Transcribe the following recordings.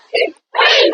Hey!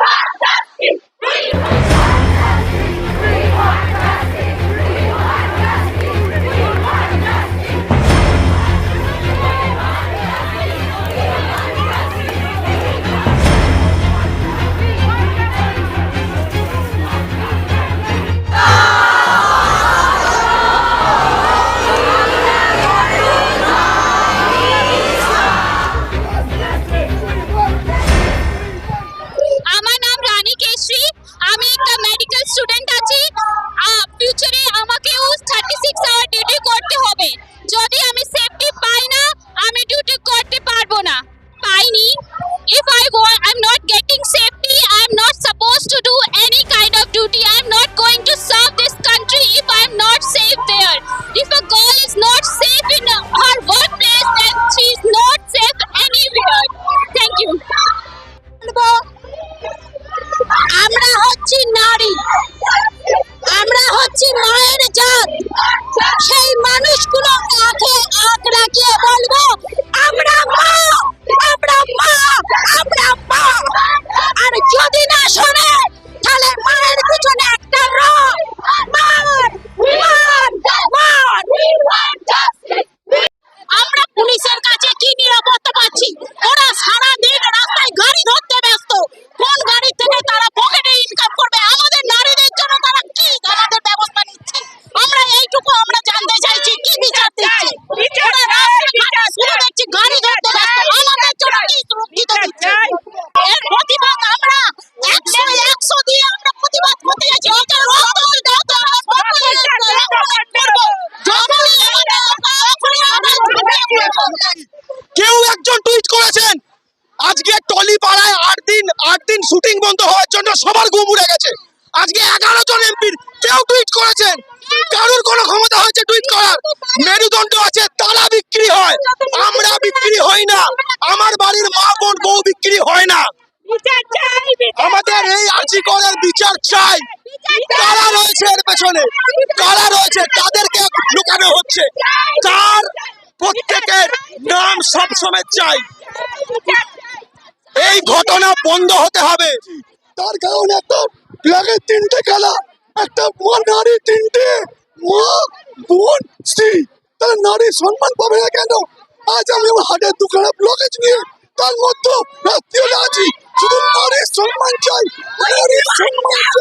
আমরা হচ্ছি মায়ের জাত। সেই মানুষগুলো আঁকে আঁক বলব করেছেন। আজকে টলি পাড়ায় আট দিন আট দিন শুটিং বন্ধ হওয়ার জন্য সবার ঘুম উড়ে গেছে। আজকে এগারো জন এমপির কেউ টুইট করেছেন। কারোর কোনো ক্ষমতা হয়েছে টুইট করার? মেরুদণ্ড আছে তারা বিক্রি হয়। আমরা বিক্রি হই না। আমার বাড়ির মা বোন বউ বিক্রি হয় না। আমাদের এই আর্জি করার বিচার চাই। কারা রয়েছে এর পেছনে? কারা রয়েছে? তাদেরকে লুকানো হচ্ছে। তার প্রত্যেকের নাম সবসময় চাই। এই ঘটনা বন্ধ হতে হবে। তার কারণে একটা ফ্ল্যাগের তিনটে খেলা। একটা নারী তিনটে, মা, বোন, স্ত্রী। তার নারী সম্মান পাবে না কেন? আজ আমি আমার হাটের দোকানে ব্লকেজ নিয়ে তার মধ্যে রাত্রিও আছি। শুধু নারীর সম্মান চাই। নারীর সম্মান